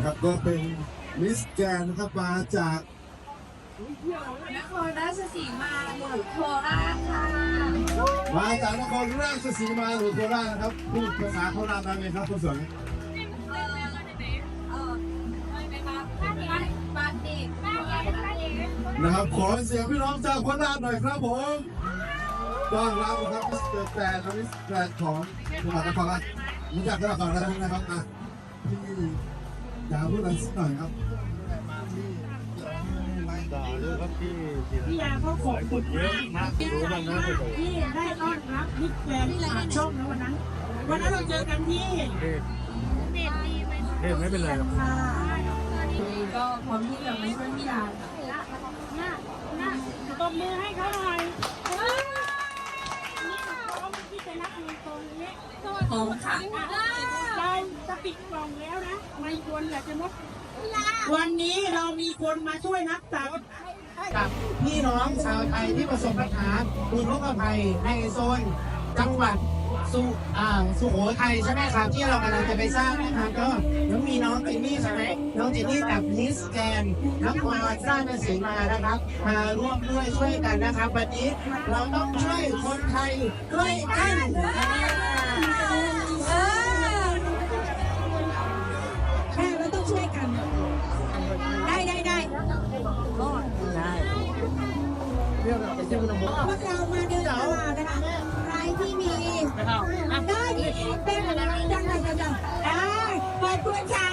นะครับก็เป็นมิสแกนนะครับมาจากนครราชสีมาหมู่โคราชค่ะมาจากนครราชสีมาหรือโคราชนะครับพูดภาษาโคราชได้ไหมครับคุณสวยเออไปมาบ้านเด็กบ้านเด็กบ้านเด็กบ้านเด็กนะครับขอเสียงพี่น้องจากโคราชหน่อยครับผมต้อนรับนะครับมิสเตอร์แกรนและมิสแกรนของจังหวัดนครราชรู้จักกันมาก่อนแล้วนะครับอะพี่ อยากพูดอะไรสักหน่อยครับด่าเลยครับพี่พี่ยาเขาขอบคุณเยอะมากรู้บ้างนะที่ได้ต้อนรับมิตรแกรนปากช่องนะวันนั้น วันนั้นเราเจอกันที่เทพเทพไม่เป็นไรหรอกก็พร้อมที่จะไม่ช่วยพี่ดาน่าน่าตบมือให้เขาหน่อย จะรับเงินตรงนี้พร้อมค่ะเราจะปิดกล่องแล้วนะไม่ควรอยากจะมดวันนี้เรามีคนมาช่วยนับตักกับพี่น้องชาวไทยที่ประสบปัญหาอุทกภัยในโซนจังหวัด สุอ่าสุโขทัยใช่ไหมครับ ที่เรากำลังจะไปสร้างนะครับก็แล้วมีน้องเจนนี่ใช่ไหมน้องเจนนี่กับมิสแกนนครราชสีมานะครับ มาร่วมด้วยช่วยกันนะครับวันนี้เราต้องช่วยคนไทยด้วยกันแม่เราต้องช่วยกัน ได้ได้ได้พวกเรามาเดินตลาดนะคะ ที่มีได้เป็นอะไรดังๆดังๆได้ขอบคุณค่ะ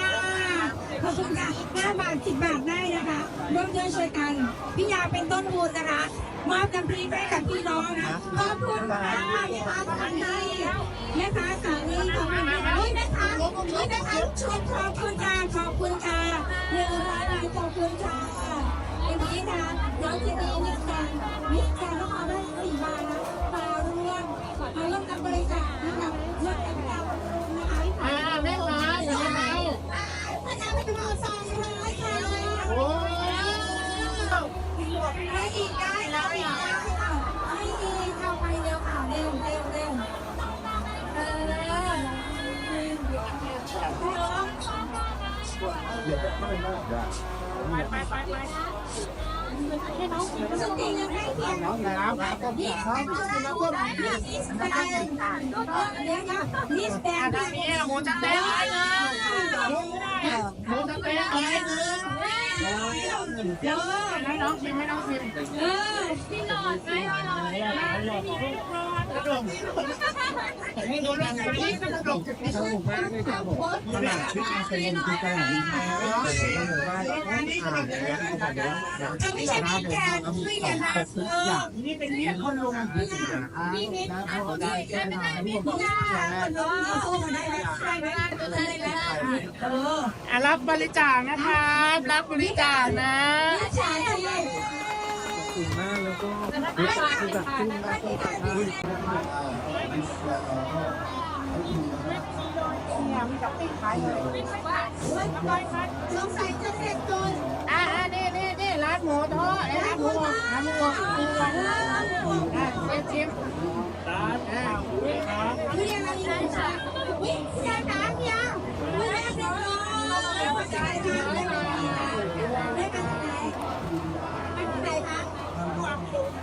ขอบคุณค่ะห้าบาทสิบบาทได้นะคะร่วมด้วยช่วยกันพี่ยาเป็นต้นบุญนะคะมอบน้ำพริกให้กับพี่น้องนะขอบคุณค่ะแม่ค้าคนไทยแม่ค้าสามีขอบคุณค่ะเฮ้ยแม่ค้าเฮ้ยแม่ค้าลูกชมขอบคุณค่ะขอบคุณค่ะหนึ่งร้อยบาทขอบคุณค่ะอย่างนี้ค่ะน้องเจนี่มิสแกนมิสแกนต้องมาได้สี่บาทนะมาร่ว มาร่วมกันบริจาคนะคะ ยังให้เพียงน้องนะครับก็พี่เขาน้องก็ได้มิสแกนเดียวนะมิสแกนเนี่ยหมูจะเต้นอะไรนะหมูจะเต้นอะไรนะ เดี๋ยวให้น้องชิมให้น้องชิมเออพี่หลอดไหมพี่หลอดให้ดูเรื่องนี้ก็ตลกสนุกมากเลยครับผมตลาดที่เป็นคือตลาดนี้นี่ก็เป็นอย่างนี้ครับจะไม่ใช่มิสแกนช่วยกันนะเออนี่เป็นเนี่ยคนลงพี่มิสนะเขาได้แค่ไหนนี่ผมพี่หน้าคนน้องสู้กันได้ ไหมได้ไหมได้เอออะรับบริจาคนะคะรับบริจาคนะพี่ชายที่ถึงมากแล้วก็ไม่ใช่ค่ะสงสัยจะเสร็จก่อนอะอะนี่ นี่นี่ร้านหมูทอดร้านหมูร้านหมูอะเป็นชิมร้านอะคือยังไงนะวิ่งยาหนามยาวิ่งยาหนามแล้วมาจากไหนคะได้มาจากไหนได้มาจาไหนมาจากไหนคะ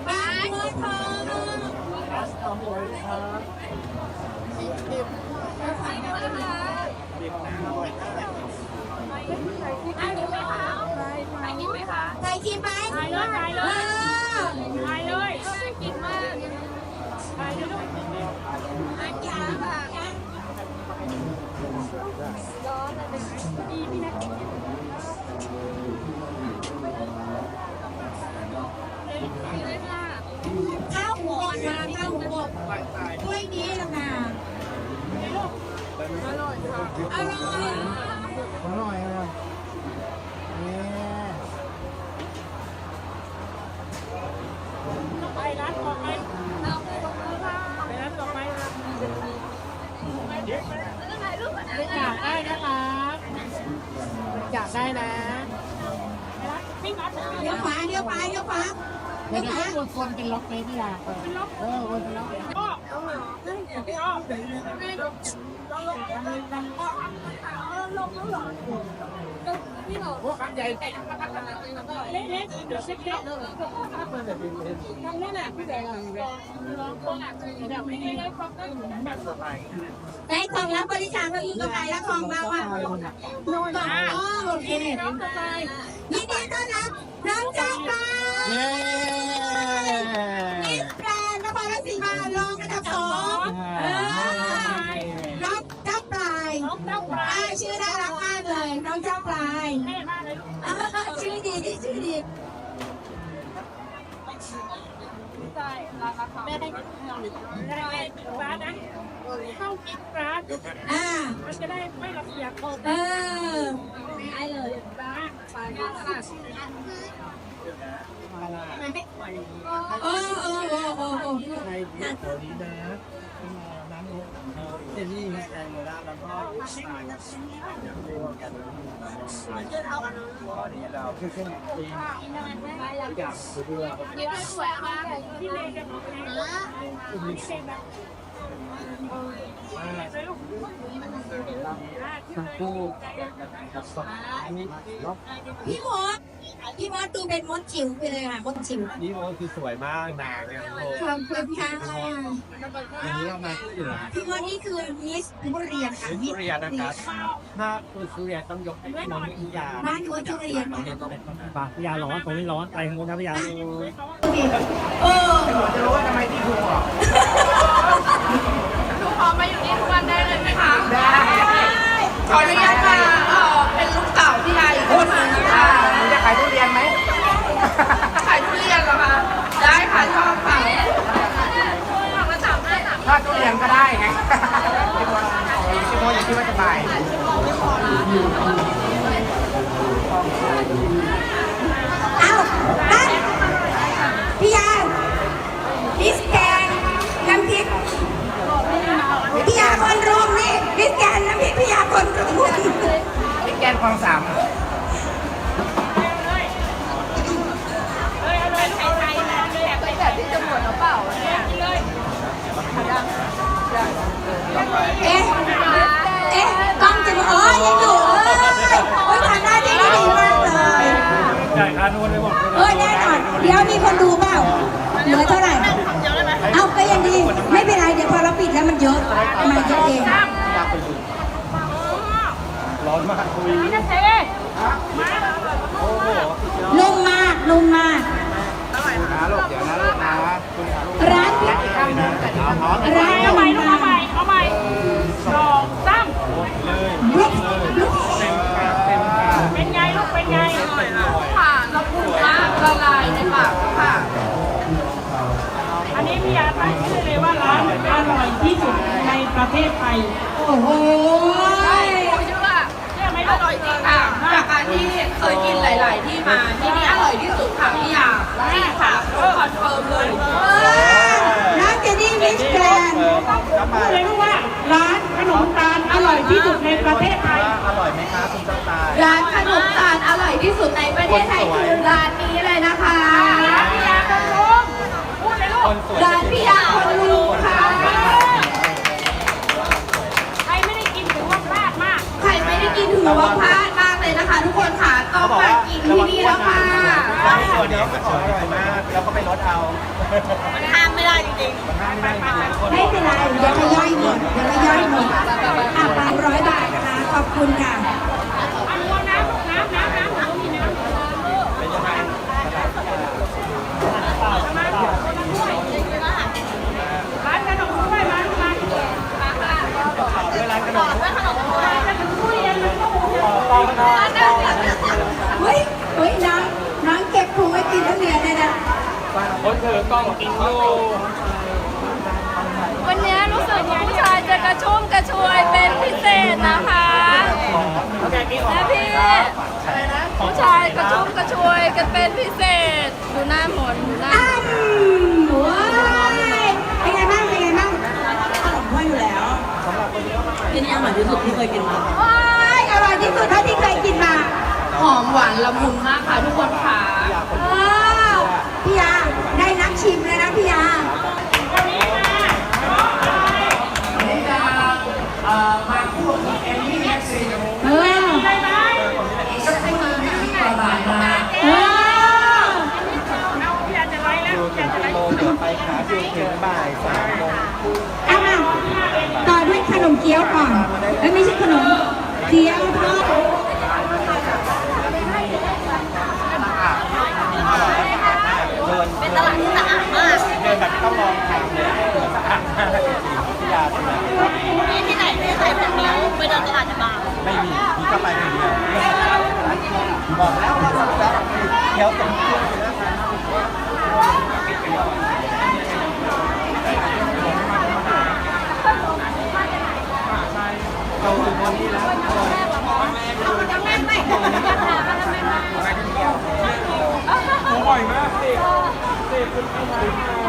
บ้านมือทองขอบคุณครับใส่กันเลยค่ะถ่ายกินไหมคะ ถ่ายกินไหมคะใครกินไหมถ่ายเลยถ่ายเลยถ่ายเลยกินมากถ่ายเลยลูกอันยาค่ะเลย บริจาคได้นะเดี๋ยวขวาเดี๋ยวขวาเดี๋ยวขวาเดี๋ยวให้วนคนเป็นล็อกเลยพี่ยาเออวนเป็นล็อกก็พวกคำใหญ่ ได้ของรับบริจาคเราอยู่ตรงไหนแล้วของเราอะโน่นอ๋อโอเคยินดีต้อนรับน้องจ้าปล องเออน้องเจ้าปลายอ่าชื่อน่ารักมากเลย น้องเจ้าปลายอ่าชื่อดีชื่อดีใช่ราคาแม่ได้ร้านนะ เข้ากินร้านอ่า มันจะได้ไม่รับเสียโคตรเออได้เลยร้านไปตลาดโอ้โอ้โอ้โอ้โอ้ใครดีตัวนี้นะน้ำนเจนนี่แตงโมแล้วแล้วก็ตายรวมกันวันนี้เราคือเครื่องตีอยากซื้อเรือนี่สวยมากที่เล็กกันเลยสักคู่กับสองนี้เนาะ พี่มดพี่มดดูเป็นมดจิ๋วไปเลยค่ะมดจิ๋วนี่โอ้คือสวยมากหนาเนี่ยโอ้ขอบคุณค่ะวันนี้เรามาที่เหนือพี่มดนี่คือมิสบุรีรัมย์ค่ะทุเรียนนะครับถ้าคุณทุเรียนต้องยกให้นนทิยาบ้านคนทุเรียนปากยาร้อนตรงนี้ร้อนไปทางโน้นนะพี่ยาเออจะรู้ว่าทำไมที่ถูกอะ พอมาอยู่นี่ทุกวันได้เลยไหมคะได้ ขออนุญาตค่ะเออเป็นลูกสาวพี่ยาอีกคนนึงนะคะคุณจะขายทุเรียน พี่แกนคลองสามแบบที่จะหมดหรือเปล่าเนี่ยเลยเอ๊ะ เอ๊ะกล้องจะมาอ๋อยังอยู่เออโอ้ยทำหน้าที่ได้ดีมากเลยจ่ายค่านวดไปหมดเออแน่นอนเดี๋ยวมีคนดูเปล่า เหลือเท่าไหร่ เอาก็ยังดี ไม่เป็นไร เดี๋ยวพอเราปิดแล้วมันเยอะมันเยอะเอง อนมากคุยไม่จะเซ่โอ้โหนุ่มมากนุ่มมาก นะลูกเดี๋ยวนะลูกนะคุณลูกร้านเอาพร้อมร้านเอาใหม่ลูกเอาใหม่เอาใหม่สองสามลุกลุกเต็มปากเต็มปากเป็นไงลูกเป็นไงค่ะละมุนมาละลายในปากค่ะอันนี้พี่ยาตั้งชื่อเลยว่าร้านอร่อยที่สุดในประเทศไทย โอ้โห อไหมอร่อยจริงค่ะจากการที่เคยกินหลาย ๆ ที่มาที่นี่อร่อยที่สุดค่ะพี่ยาจริงค่ะคอนเฟิร์มเลยร้านเจนี่มิสแกรนด์พูดเลยว่าร้านขนมตาลอร่อยที่สุดในประเทศไทย อร่อยไหมครับคุณเจ้าตายร้านขนมตาลอร่อยที่สุดในประเทศไทยคือ ถือว่าพลาดมากเลยนะคะ ทุกคนค่ะต้องมากินที่นี่แล้วค่ะตัวเดียวก็อร่อยมากแล้วก็ไปลดเอา มันห้ามไม่ได้จริงห้ามไม่ได้จริงๆคนไม่เป็นไรเดี๋ยวก็ย่อยหมดเดี๋ยวก็ย่อยหมดอะพันร้อยบาทนะคะขอบคุณค่ะ ๆอันนี้น้ำน้ำน้ำน้ำน้ำมีน้ำ เป็นยังไง ร้านขนมถ้วยมาลูกมา เวลาขนม ขนมถ้วยจะถึงทุเรียนมันก็คงจะ ต้องนะ เฮ้ย เฮ้ยน้องน้องเก็บพุงไว้กินทุเรียนเลยนะ คนถือกล้องกินอยู่วันนี้รู้สึกว่าผู้ชายจะกระชุ่มกระชวยเป็นพิเศษนะคะนะพี่ผู้ชายกระชุ่มกระชวยกันเป็นพิเศษดูหน้าหมนดูหน้าอ้ำว้ายเป็นไงบ้างเป็นไงบ้างขนมถ้วยอยู่แล้วที่นี่อร่อยที่สุดที่เคยกินมาว้ายอร่อยที่สุดเท่าที่เคยกินมา หอมหวานละมุนมากค่ะทุกคนค่ะอ้าว พี่ยาได้นักชิมเลยนะพี่ยา เกี๊ยวก่อนเอ้ยไม่ใช่ขนมเกี๊ยวทอด เป็นตลาดที่สะอาดมาก เดินแบบต้องลองทำเลยสะอาดมากพิยาเป็นแบบ นี่ที่ไหนไม่เคยเป็นนิ้วไปเดินตลาดจะบาง ไม่มีมีก็ ไปคนเดียวบอกแล้วว่าสัปดาห์เดี๋ยวส่งเครื่องไปแล้วกันเราถึงวันนี้แล้วบ่อยมากสิดู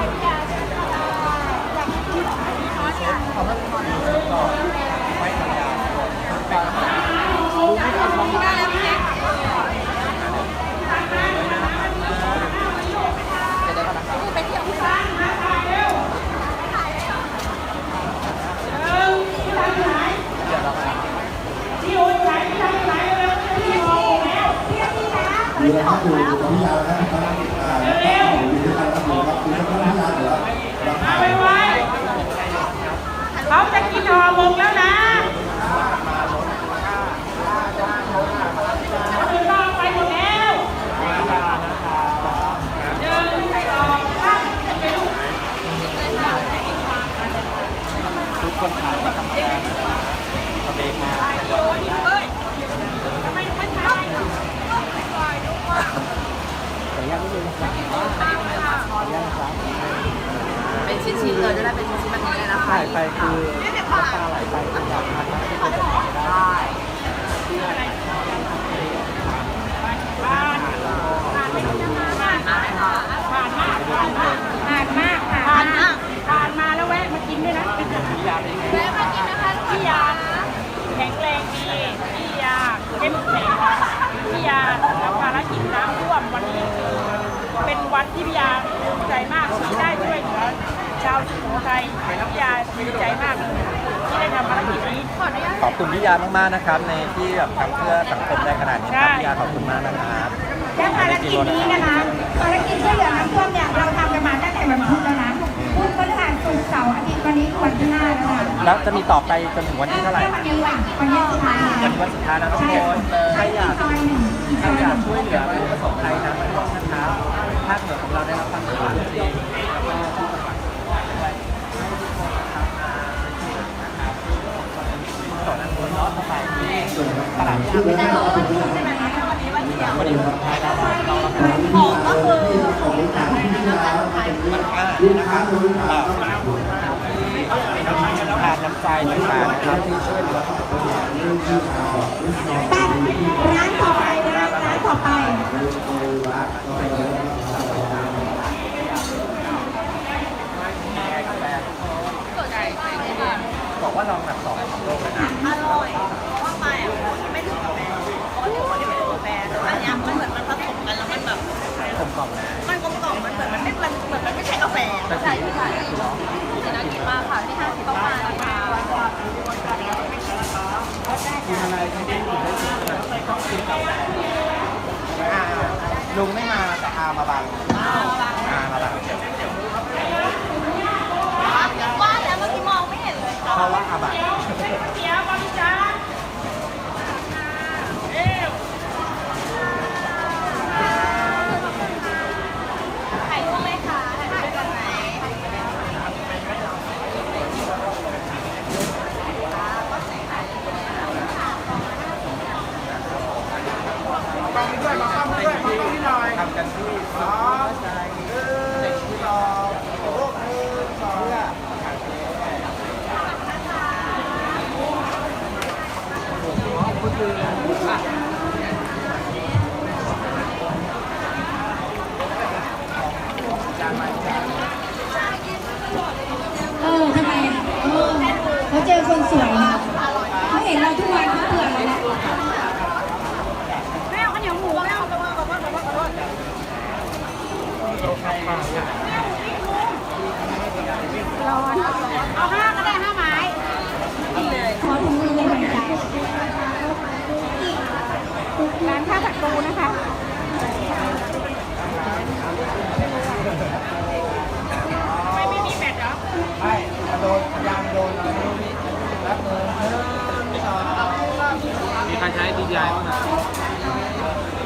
อวงแล้วนะไปหมดแล้ว ทุกคนถ่ายมาทำงานทำเองมาขออนุญาตนิดนึงนะครับขออนุญาตนะครับ เป็น ชิ้นๆเลยจะได้เป็นชิ้นๆแบบนี้เลยนะคะถ่ายไปคือน้ำตาไหลไปอยากทานมากที่สุดได้ผ่านมากผ่านมาแล้วแวะมากินด้วยนะพิยาเป็นไงแวะมากินนะคะพี่ยาแข็งแรงดีพี่ยาเข้มแข็งพี่ยารับภารกิจน้ำท่วมวันนี้คือเป็นวันที่พี่ยาภูมิใจมากที่ได้ช่วยเหลือ ชาวสุโขทัยพี่ยาดีใจมากเลยที่ได้ทำภารกิจนี้ขออนุญาตขอบคุณพิยามากๆนะครับ ในที่แบบทำเพื่อสังคมได้ขนาดนี้ครับพิยาขอบคุณมากนะครับและภารกิจนี้นะคะภารกิจช่วยเหลือน้ำท่วมเนี่ยเราทำกันมาตั้งแต่วันพุธแล้วนะพุธพฤหัสศุกร์เสาร์อาทิตย์วันนี้คือวันที่ห้าแล้วค่ะแล้วจะมีต่อไปจนถึงวันที่เท่าไหร่วันนี้ค่ะวันนี้สุดท้ายวันแล้ววันสุดท้ายนะทุกใช่คนใครอยากซอยหนึ่งใครอยากช่วยเหลือผู้ประสบภัยทางน้ำท่วมนะครับภาคเหนือของเราได้รับความเดือดร้อนจริง ของก็คือของลูกค้าที่พี่ยาลูกค้าคนลูกค้าทานน้ำใจต่างๆนะครับที่ช่วยเหลือร้านต่อไปร้านร้านต่อไปบอกว่าลองแบบสองของโลกเลยนะอร่อย กล่อมนะมันกลมกล่อมมันเหมือนมันไม่มันเหมือนมันไม่ใช่กาแฟแต่สีที่ถ่ายคือน้องน่ากินมากค่ะที่ห้าสิบต้องมานะคะกินอะไรที่ได้ถึงได้สุดขนาดนี้ต้องกินกับอาลุงไม่มาแต่อามาบังอามาบังว่าแล้วเมื่อกี้มองไม่เห็นเลยเพราะว่าอาบังเสียบอลจ้าถ่ายรูปไหมคะถ่ายรูปกันไหม ทำกันที่สองใจเด็กที่รอโอ้โหสองเพื่อ คืออะออทำไมอะเออเขาเจอคนสวยนะเขาเห็นเราทุกวันเขาเบื่อเราแล้ว ไม่เอาข้าวเหนียวหมูไม่เอากระเพาะกระเพาะกระเพาะกระเพาะ เอาห้าก็ได้ห้าไม้ ขอถุงมือเลยหน่อยจ้ะ ร้านข้าวผัดปูนะคะ ไม่ไม่มีแบตเหรอ ไม่โดนยางโดนอะไรไม่รู้นี่แป๊บนึง คุณยายบ้างนะ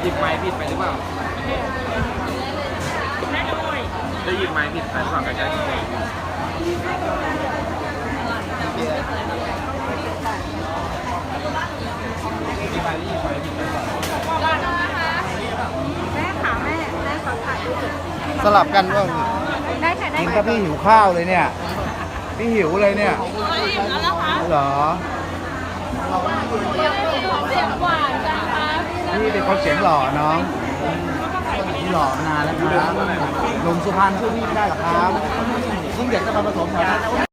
หยิบไม้ผิดไปหรือเปล่า แม่หน่อย ได้หยิบไม้ผิดไปหรือเปล่าใกล้ๆคุณยายหยิบไปหยิบไปหยิบไป แม่ค่ะแม่แม่ขอถ่ายรูป สลับกันว่าได้ค่ะได้กินกับพี่หิวข้าวเลยเนี่ย พี่หิวเลยเนี่ยอิ่มแล้วนะคะเหรอเสียงเสียงหวานจังคะพี่เป็นคนเสียงหล่อน้องพี่หล่อมานานแล้วครับหนุ่มสุพรรณชื่อพี่ไม่ได้หรอครับยิ่งเด็กจะมาผสมแถวนั้น